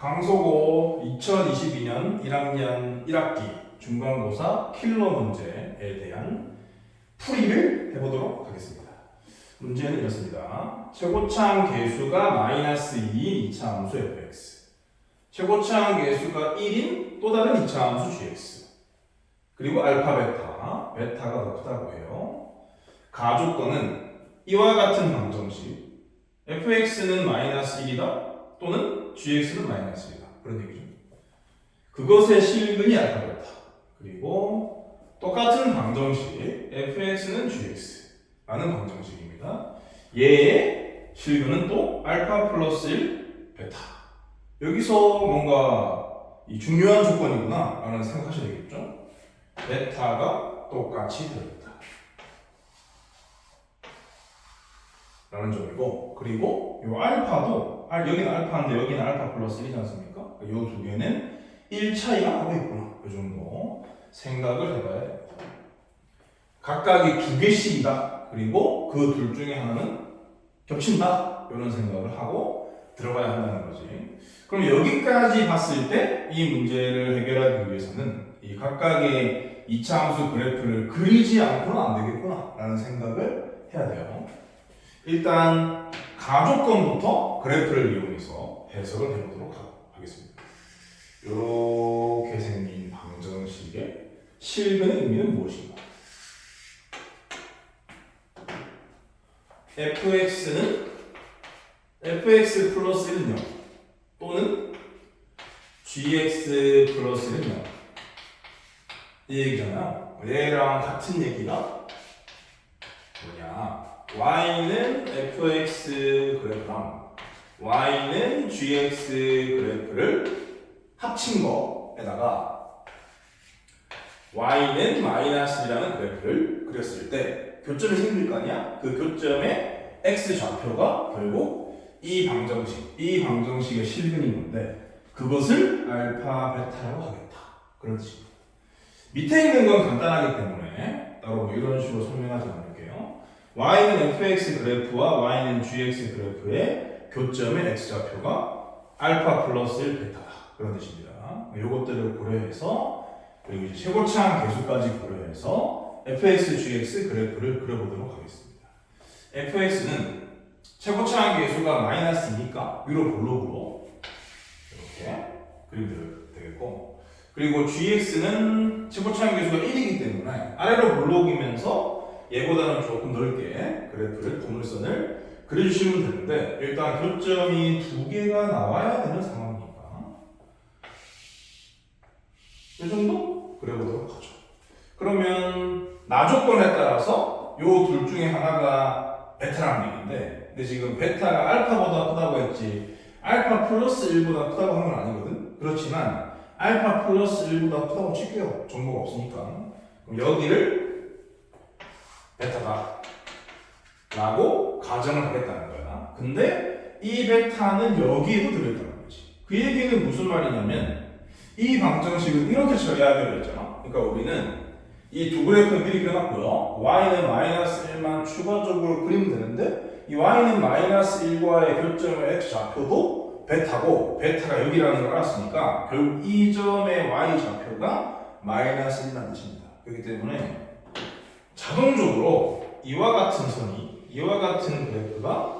강서고 2022년 1학년 1학기 중간고사 킬러 문제에 대한 풀이를 해보도록 하겠습니다. 문제는 이렇습니다. 최고창 개수가 마이너스 2인 2차 함수 fx 최고창 개수가 1인 또 다른 2차 함수 gx 그리고 알파 베타 베타가 더 크다고 해요. 가조건은 이와 같은 방정식 fx는 마이너스 1이다 또는 gx는 마이너스 1이다 그런 얘기죠. 그것의 실근이 베타 그리고 똑같은 방정식 fx는 gx라는 방정식입니다. 얘의 실근은 또 알파 플러스 1 베타 여기서 뭔가 이 중요한 조건이구나 라는 생각하셔야 되겠죠. 베타가 똑같이 들어있다. 라는 점이고 그리고 이 알파도 알- 여기는 알파인데 여기는 알파 플러스 1이지 않습니까? 이 두 개는 1 차이가 나고 있구나. 이 정도 생각을 해봐야. 각각이 두 개씩이다. 그리고 그 둘 중에 하나는 겹친다. 이런 생각을 하고 들어가야 한다는 거지. 그럼 여기까지 봤을 때 이 문제를 해결하기 위해서는 이 각각의 이차함수 그래프를 그리지 않고는 안 되겠구나 라는 생각을 해야 돼요. 일단 가조건부터 그래프를 이용해서 해석을 해보도록 하- 하겠습니다. 이렇게 생긴 방정식의 실근의 의미는 무엇인가? fx는 fx 플러스 1은 0 또는 gx 플러스 1은 0. 이 얘기잖아. 얘랑 같은 얘기가? Y는 fx 그래프랑 y는 gx 그래프를 합친 거에다가 y는 마이너스라는 그래프를 그렸을 때 교점이 생길 거 아니야? 그 교점의 x 좌표가 결국 이 방정식, 이 방정식의 실근인 건데 그것을 알파 베타라고 하겠다. 그런 뜻입니다. 밑에 있는 건 간단하기 때문에 따로 뭐 이런 식으로 설명하지 않을게요. Y는 fx 그래프와 y는 gx 그래프의 교점의 x 좌표가 알파 플러스 1 베타다. 그런 뜻입니다. 이것들을 고려해서 그리고 이제 최고차항 계수까지 고려해서 fx, gx 그래프를 그려보도록 하겠습니다. fx는 최고차항 계수가 마이너스니까 위로 볼록으로 이렇게 그리면 되겠고 그리고 gx는 최고차항 계수가 1이기 때문에 아래로 볼록이면서 얘보다는 조금 넓게 그래프를 보물선을 그려주시면 되는데 일단 교점이 두 개가 나와야 되는 상황이니까. 이 정도? 그려보도록 하죠. 그러면 나 조건에 따라서 요 둘 중에 하나가 베타라는 얘기인데 근데 지금 베타가 알파보다 크다고 했지 알파 플러스 1보다 크다고 한 건 아니거든? 그렇지만 알파 플러스 1보다 크다고 칠게요. 정보가 없으니까. 그럼 여기를 베타다 라고 가정을 하겠다는 거야 근데 이 베타는 여기에도 들어있다는 거지 그 얘기는 무슨 말이냐면 이 방정식을 이렇게 처리하기로 했잖아 그러니까 우리는 이 두 그래프는 미리 그려놨고요. y는 마이너스 1만 추가적으로 그리면 되는데 이 y는 마이너스 1과의 교점의 x 좌표도 베타고 베타가 여기라는 걸 알았으니까 결국 이 점의 y 좌표가 마이너스 1이라는 뜻입니다. 그렇기 때문에 자동적으로 이와 같은 선이 이와 같은 그래프가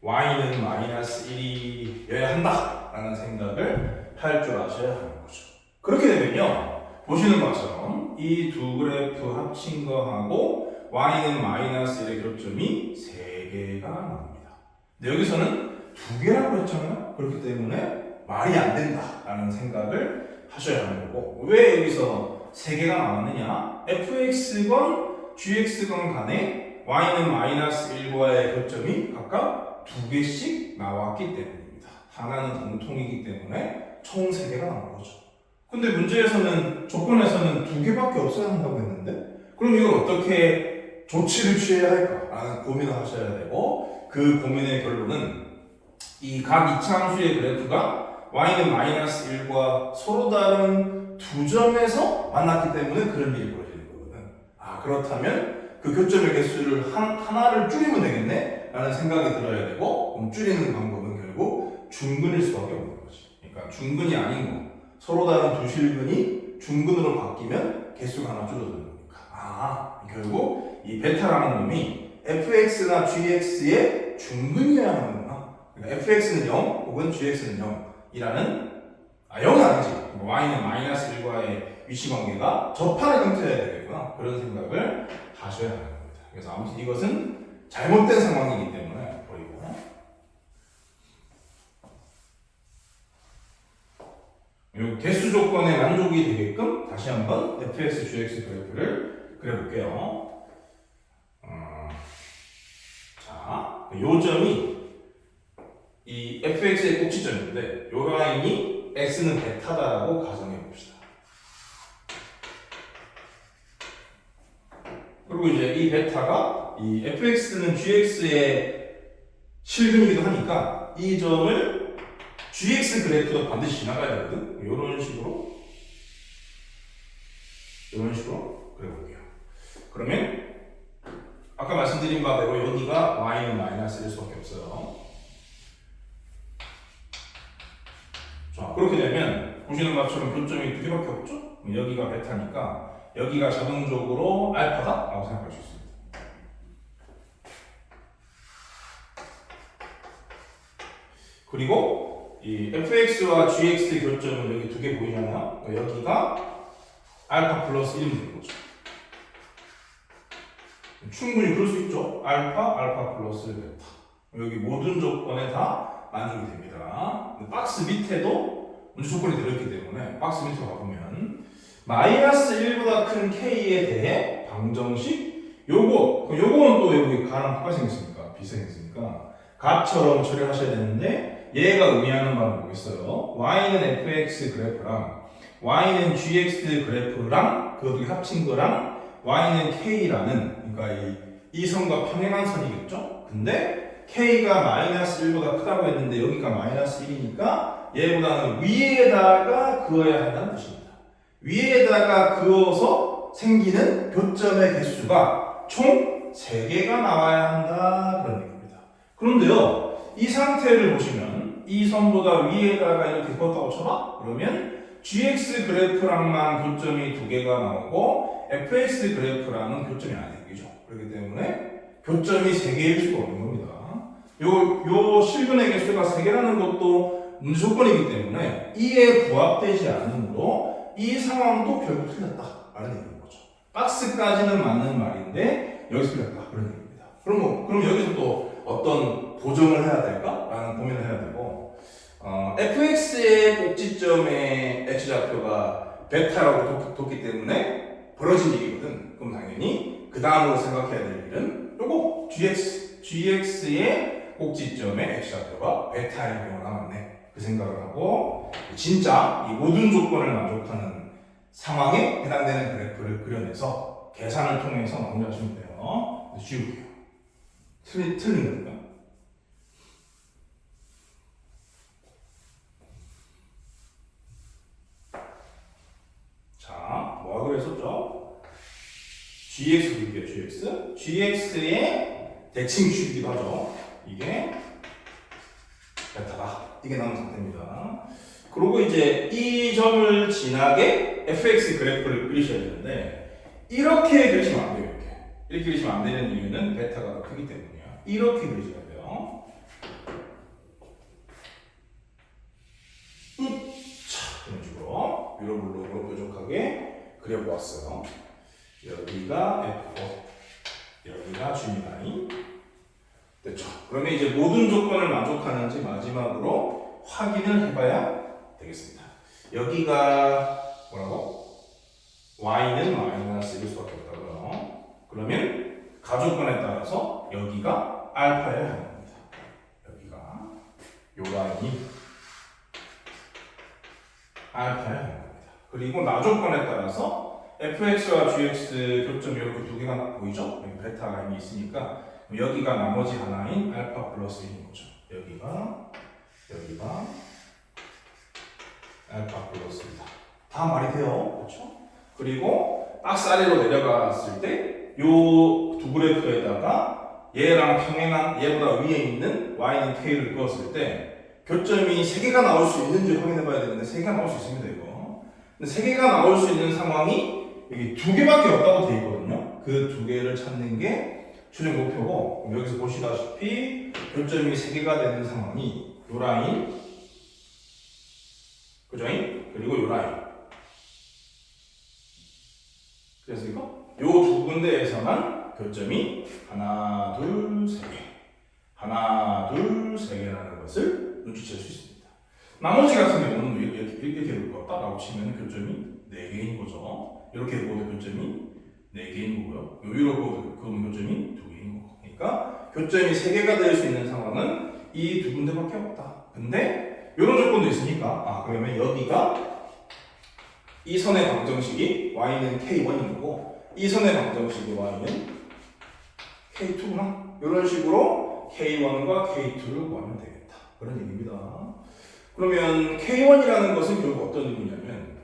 y는 마이너스 1이어야 한다 라는 생각을 할 줄 아셔야 하는 거죠. 그렇게 되면요. 보시는 것처럼 이 두 그래프 합친 거하고 y는 마이너스 1의 교점이 3개가 나옵니다. 근데 여기서는 두 개라고 했잖아요. 그렇기 때문에 말이 안 된다 라는 생각을 하셔야 하는 거고 왜 여기서 3개가 나왔느냐 fx건 gx건 간에 y는 마이너스 1과의 교점이 각각 두 개씩 나왔기 때문입니다. 하나는 공통이기 때문에 총 3개가 나온 거죠. 근데 문제에서는 조건에서는 두 개밖에 없어야 한다고 했는데 그럼 이걸 어떻게 조치를 취해야 할까라는 고민을 하셔야 되고 그 고민의 결론은 이 각 이차함수의 그래프가 y는 마이너스 1과 서로 다른 두 점에서 만났기 때문에 그런 일이 벌어지는 거거든. 아 그렇다면 그 교점의 개수를 한, 하나를 줄이면 되겠네? 라는 생각이 들어야 되고 그럼 줄이는 방법은 결국 중근일 수밖에 없는 거지. 그러니까 중근이 아닌 거. 서로 다른 두 실근이 중근으로 바뀌면 개수가 하나 줄어드는 거니까. 아, 결국 이 베타라는 놈이 fx나 gx의 중근이어야 하는구나. 그러니까 fx는 0 혹은 gx는 0이라는 아 0은 아니지. 뭐 y는 마이너스 1과의 위치 관계가 접하는 형태여야 되겠구나. 그런 생각을 하셔야 하는 겁니다. 그래서 아무튼 이것은 잘못된 상황이기 때문에 버리고. 요 개수 조건에 만족이 되게끔 다시 한번 fx, gx 그래프를 그려볼게요. 어, 자, 요 점이 이 fx의 꼭지점인데 요 라인이 x는 베타다라고 가정해 봅시다. 그리고 이제 이 베타가 이 fx는 gx의 실근이기도 하니까 이 점을 gx 그래프도 반드시 지나가야 되거든. 이런 식으로 이런 식으로 그려볼게요. 그러면 아까 말씀드린 바대로 여기가 y는 마이너스일 수밖에 없어요. 자 그렇게 되면 보시는 것처럼 교점이 두 개밖에 없죠? 여기가 베타니까 여기가 자동적으로 알파다라고 생각할 수 있습니다. 그리고 이 fx와 gx의 교점은 여기 두 개 보이잖아요. 그러니까 여기가 알파 플러스 1이 되는 거죠. 충분히 그럴 수 있죠. 알파, 알파 플러스 베타. 여기 모든 조건에 다 만족이 됩니다. 박스 밑에도 문제 조건이 들어있기 때문에 박스 밑으로 가보면 마이너스 1보다 큰 k에 대해 방정식 요거 그럼 요거는 또 여기 가랑 똑같이 생겼으니까 비슷했으니까 값처럼 처리하셔야 되는데 얘가 의미하는 바는 뭐겠어요? y는 fx 그래프랑 y는 gx 그래프랑 그두개 합친 거랑 y는 k라는 그러니까 이, 이 선과 평행한 선이겠죠? 근데 k가 마이너스 1보다 크다고 했는데 여기가 마이너스 1이니까 얘보다는 위에다가 그어야 한다는 뜻입니다. 위에다가 그어서 생기는 교점의 개수가 총 3개가 나와야 한다 그런 얘기입니다. 그런데요, 이 상태를 보시면 이 선보다 위에다가 이렇게 그었다고 쳐봐? 그러면 gx 그래프랑만 교점이 두 개가 나오고 fx 그래프랑은 교점이 안 생기죠. 그렇기 때문에 교점이 세 개일 수가 없는 겁니다. 요, 요 실근의 개수가 세 개라는 것도 문제 조건이기 때문에 이에 부합되지 않으므로 이 상황도 결국 틀렸다. 라는 얘기인 거죠. 박스까지는 맞는 말인데 여기서 틀렸다. 그런 얘기입니다. 그럼 뭐, 그럼 여기서 또 어떤 보정을 해야 될까? 라는 고민을 해야 되고, 어, fx의 꼭지점의 x좌표가 베타라고 뒀, 기 때문에 벌어진 일이거든. 그럼 당연히 그 다음으로 생각해야 될 일은 요거 gx, gx의 꼭지점의 x좌표가 베타인 경우가 남았네. 그 생각을 하고 진짜 이 모든 조건을 만족하는 상황에 해당되는 그래프를 그려내서 계산을 통해서 마무리하시면 돼요. 지울게요. 틀린, 틀린 겁니다. 자, 뭐가 그랬었죠? gx 그릴게요, gx. gx의 대칭축이기도 하죠. 이게 베타다. 이게 남은 상태입니다. 그리고 이제 이 점을 지나게 fx 그래프를 그리셔야 되는데 이렇게 그리시면 안 돼요. 이렇게 이렇게 그리시면 안 되는 이유는 베타가 더 크기 때문이에요. 이렇게 그리셔야 돼요. 으차 이런 식으로 위로 블록으로 뾰족하게 그려보았어요. 여기가 F, 여기가 G 라인. 됐죠. 그러면 이제 모든 조건을 만족하는지 마지막으로 확인을 해봐야 되겠습니다. 여기가 뭐라고? y는 마이너스 1일 수밖에 없다고요. 그러면 가조건에 따라서 여기가 알파여야 겁니다. 여기가 요 라인이 알파여야 겁니다. 그리고 나조건에 따라서 fx와 gx 교점 이렇게 두 개가 보이죠? 베타 라인이 있으니까 여기가 나머지 하나인 알파 플러스 1인 거죠. 여기가 여기가 알파 플러스입니다. 다 말이 돼요. 그렇죠? 그리고 박스 아래로 내려갔을 때 요 두 그래프에다가 얘랑 평행한 얘보다 위에 있는 y는 k를 그었을 때 교점이 3개가 나올 수 있는지 확인해 봐야 되는데 3개가 나올 수 있습니다 이거 근데 3개가 나올 수 있는 상황이 여기 두 개밖에 없다고 돼 있거든요 그두 개를 찾는 게 최종 목표고 여기서 보시다시피 교점이 3개가 되는 상황이 요 라인 그죠? 그리고 요 라인 그래서 이거 요 두 군데에서만 교점이 하나 둘세 개 하나 둘세 개라는 것을 눈치챌 수 있습니다. 나머지 같은 경우는 이렇게 이렇게, 이렇게 될 거다라고 치면 교점이 네 개인 거죠. 이렇게 보도 교점이 네 개인 거고요. 보도 그럼 교점이 두 개인 거고. 그러니까 교점이 세 개가 될 수 있는 상황은 이 두 군데밖에 없다. 근데 이런 조건도 있으니까 아 그러면 여기가 이 선의 방정식이 y는 k1인 거고 이 선의 방정식이 y는 k2구나 이런 식으로 k1과 k2를 구하면 되겠다 그런 얘기입니다 그러면 k1이라는 것은 결국 어떤 의미냐면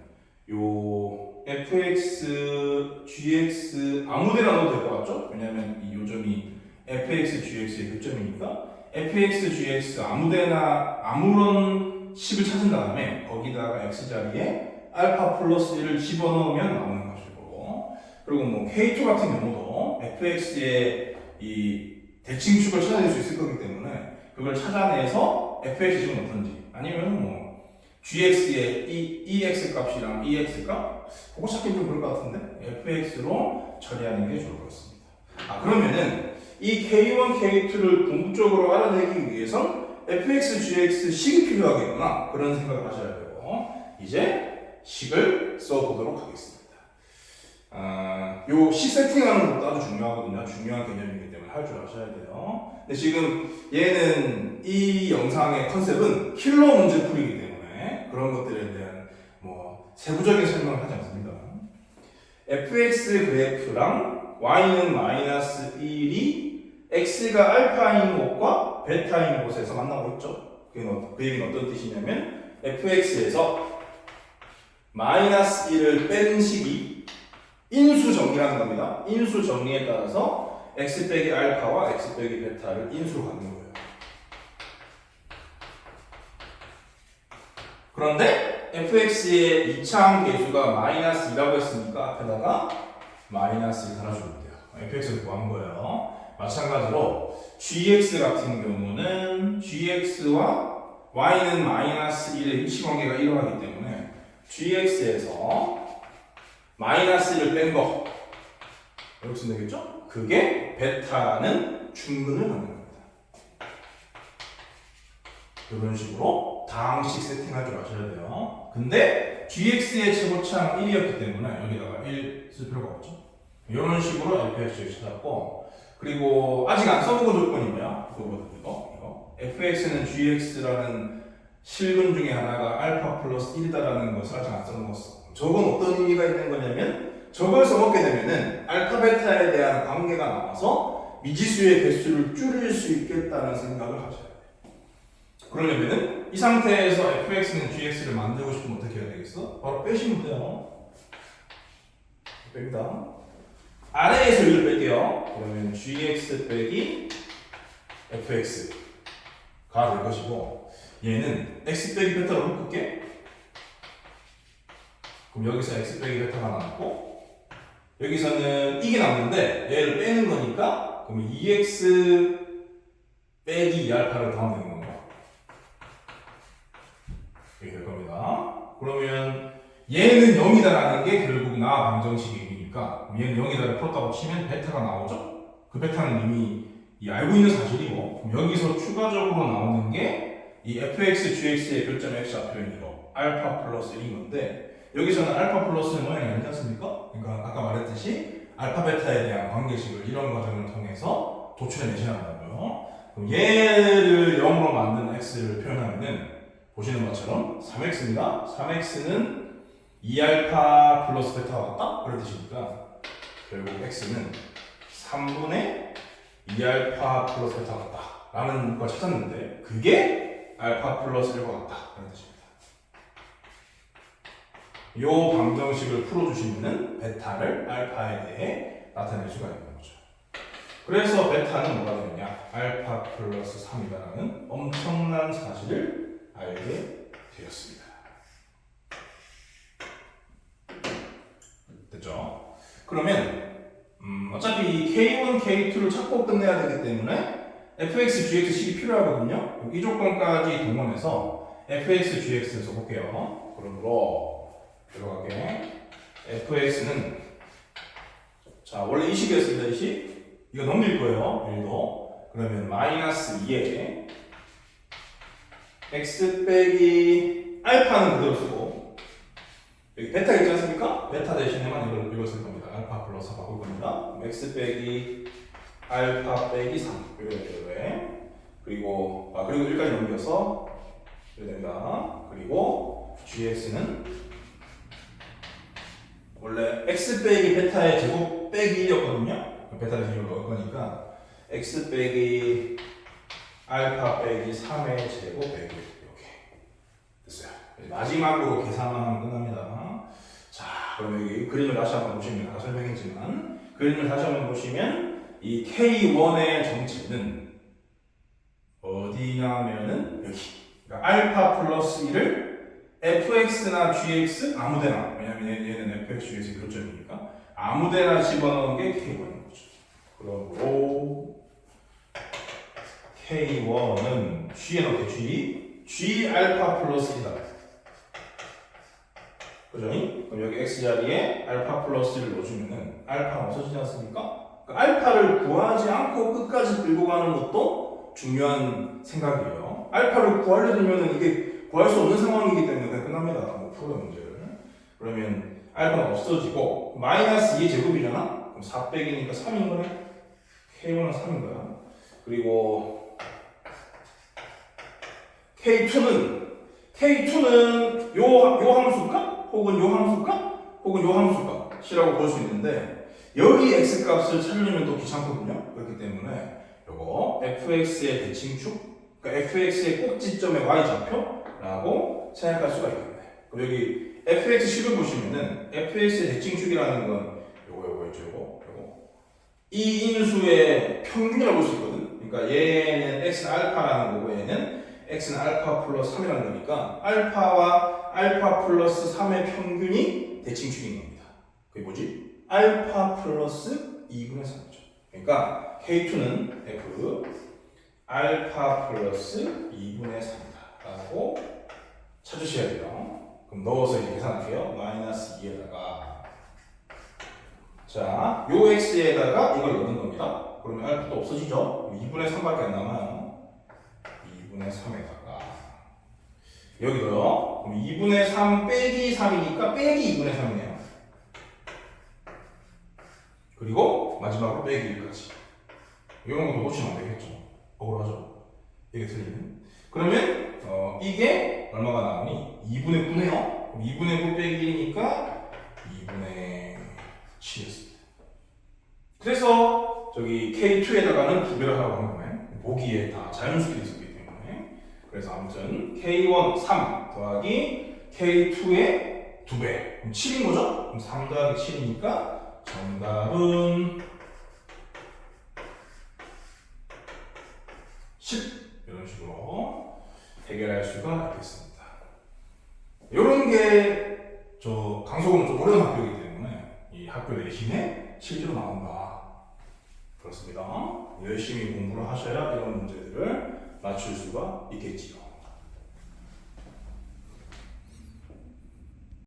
요 fx, gx 아무 데나 넣어도 될 것 같죠? 왜냐하면 이 요점이 fx, gx의 교점이니까 fx, gx 아무 데나 아무런 식을 찾은 다음에 거기다가 x 자리에 알파 플러스 1을 집어넣으면 나오는 것일 거고 그리고 뭐 K2 같은 경우도 fx의 이 대칭축을 찾아낼 수 있을 거기 때문에 그걸 찾아내서 fx식은 어떤지 아니면 뭐 gx의 이 ex 값이랑 ex 값 그거 찾기 좀 그럴 것 같은데 fx로 처리하는 게 좋을 것 같습니다 아 그러면은 이 k1, k2를 궁극적으로 알아내기 위해선 fx, gx 식이 필요하겠구나 그런 생각을 하셔야 되고 이제 식을 써보도록 하겠습니다. 아, 요식 세팅하는 것도 아주 중요하거든요. 중요한 개념이기 때문에 할 줄 아셔야 돼요. 근데 지금 얘는 이 영상의 컨셉은 킬러 문제 풀이기 때문에 그런 것들에 대한 뭐 세부적인 설명을 하지. Fx 그래프랑 y는 마이너스 1이 x가 알파인 곳과 베타인 곳에서 만나고 있죠. 그, 그 얘기는 어떤 뜻이냐면 fx에서 마이너스 1을 뺀 식이 인수 정리라는 겁니다. 인수 정리에 따라서 x 빼기 알파와 x 빼기 베타를 인수로 갖는 거예요. 그런데 fx의 이차항 계수가 마이너스 2라고 했으니까 앞에다가 마이너스 1 달아주면 돼요. fx를 구한 거예요. 마찬가지로 gx 같은 경우는 gx와 y는 마이너스 1의 위치 관계가 일어나기 때문에 gx에서 마이너스 1을 뺀 거. 이렇게 쓰면 되겠죠? 그게 베타는 충분을 갖는 겁니다. 이런 식으로 다항식 세팅할 줄 아셔야 돼요. 근데 gx의 최고차는 1이었기 때문에 여기다가 1 쓸 필요가 없죠. 이런 식으로 fx를 찾았고 그리고 아직 안 써본 조건이 뭐야? 그거거든요. 이거. 이거. fx는 gx라는 실근 중에 하나가 알파 플러스 1이다라는 것을 아직 안 써먹었어. 저건 어떤 의미가 있는 거냐면 저걸 써먹게 되면은 알파 베타에 대한 관계가 나와서 미지수의 개수를 줄일 수 있겠다는 생각을 돼요. 그러려면은 이 상태에서 fx는 gx를 만들고 싶으면 어떻게 해야 되겠어? 바로 빼시면 돼요. 뺍니다. 아래에서 1을 뺄게요. 그러면 gx 빼기 fx가 될 것이고 얘는 x 빼기 베타로 묶을게. 그럼 여기서 x 빼기 베타가 남고 여기서는 이게 남는데 얘를 빼는 거니까 그럼 2x 빼기 2알파를 더하면 되는 건가? 이렇게 될 겁니다. 그러면 얘는 0이다라는 게 결국 나 방정식이니까 얘는 0이다를 풀었다고 치면 베타가 나오죠? 그 베타는 이미 이 알고 있는 사실이고 그럼 여기서 추가적으로 나오는 게 이 fx, gx의 교점 x 좌표인 이거 알파 플러스 1인 건데 여기서는 알파 플러스는 모양이 아니지 않습니까? 그러니까 아까 말했듯이 알파 베타에 대한 관계식을 이런 과정을 통해서 도출해 내셔야 한다고요. 그럼 얘를 0으로 만든 x를 표현하면은 보시는 것처럼 3x입니다. 3x는 2알파 플러스 베타가 같다? 그런 뜻이니까 결국 x는 3분의 2알파 플러스 베타 같다. 라는 걸 찾았는데 그게 알파 플러스 1과 같다. 그런 뜻입니다. 요 방정식을 풀어주시면은 베타를 알파에 대해 나타낼 수가 있는 거죠. 그래서 베타는 뭐가 되느냐? 알파 플러스 3이라는 엄청난 사실을 알게 되었습니다. 됐죠? 그러면 음, 어차피 K1, K2를 찾고 끝내야 되기 때문에 fx, gx 식이 필요하거든요. 이 조건까지 동원해서 fx, gx를 써볼게요. 그러므로 들어가게 fx는 자 원래 이 식이었습니다. 이 식. 이거 넘길 거예요. 1도. 그러면 마이너스 2에 x 빼기 알파는 그대로 쓰고 여기 베타 있지 않습니까? 베타 대신에만 이걸 이걸 쓸 겁니다. 알파 플러스 바꿀 겁니다. x 빼기 알파 빼기 3 이렇게 되고요. 그리고 아 그리고 1까지 넘겨서 이렇게 됩니다. 그리고 gx는 원래 x 빼기 베타의 제곱 빼기 1이었거든요. 베타 대신 이걸 넣을 거니까 x 빼기 알파 빼기 3의 제곱 빼기 이렇게 됐어요. 마지막으로 계산만 끝납니다. 자, 그럼 여기 그림을 다시 한번 보시면 아까 설명했지만 그림을 다시 한번 보시면 이 K1의 정체는 어디냐면은 여기 그러니까 알파 플러스 1을 fx나 gx 아무데나 왜냐면 얘- 얘는 fx, gx 교점이니까 아무데나 집어넣은 게 K1인 거죠. 그러므로 K1은 G에 넣게 G, G 알파 플러스 1이다. 그죠? 그럼 여기 x 자리에 알파 플러스를 넣어주면은 알파가 없어지지 않습니까? 그 알파를 구하지 않고 끝까지 끌고 가는 것도 중요한 생각이에요. 알파를 구하려 들면은 이게 구할 수 없는 상황이기 때문에 끝납니다. 뭐 풀어 문제를. 그러면 알파가 없어지고 마이너스 2의 제곱이잖아? 그럼 4 빼기니까 3인 거네? K1은 3인 거야. 그리고 K2는 K2는 요, 요 함수가 혹은 요 함수가 혹은 요 함수가 C라고 볼 수 있는데 여기 x 값을 찾으려면 또 귀찮거든요. 그렇기 때문에 요거 fx의 대칭축 그러니까 fx의 꼭지점의 y 좌표라고 생각할 수가 있겠네. 그럼 여기 fx 식을 보시면은 fx의 대칭축이라는 건 요거 요거 있죠 요거 요거 이 인수의 평균이라고 볼 수 있거든. 그러니까 얘는 x는 알파라는 거고 얘는 x는 알파 플러스 3이라는 거니까 알파와 알파 플러스 3의 평균이 대칭축인 겁니다. 그게 뭐지? 알파 플러스 2분의 3이죠. 그러니까 K2는 F 알파 플러스 2분의 3이다. 라고 찾으셔야 돼요. 그럼 넣어서 이제 계산할게요. 마이너스 2에다가 자, 요 x에다가 이걸 넣는 겁니다. 그러면 알파도 없어지죠? 2분의 3밖에 안 남아요. 2분의 3에다가 여기도요. 그럼 2분의 3 빼기 3이니까 빼기 2분의 3이네요. 그리고 마지막으로 빼기 1까지. 이런 것도 놓치면 안 되겠죠. 억울하죠. 이게 틀리면. 그러면 어, 이게 얼마가 나오니? 2분의 9네요. 그럼 2분의 9 빼기 1이니까 2분의 7이었습니다. 그래서 저기 K2에다가는 두 배를 하라고 한 거네. 보기에 다 때문에. 그래서 아무튼 K1 3 더하기 K2의 두 배. 그럼 7인 거죠? 그럼 3 더하기 7이니까 정답은 10 이런 식으로 해결할 수가 있겠습니다. 이런 게 저 강서구는 좀 어려운 학교이기 때문에 이 학교 내신에 실제로 나온다. 그렇습니다. 열심히 공부를 하셔야 이런 문제들을 맞출 수가 있겠지요.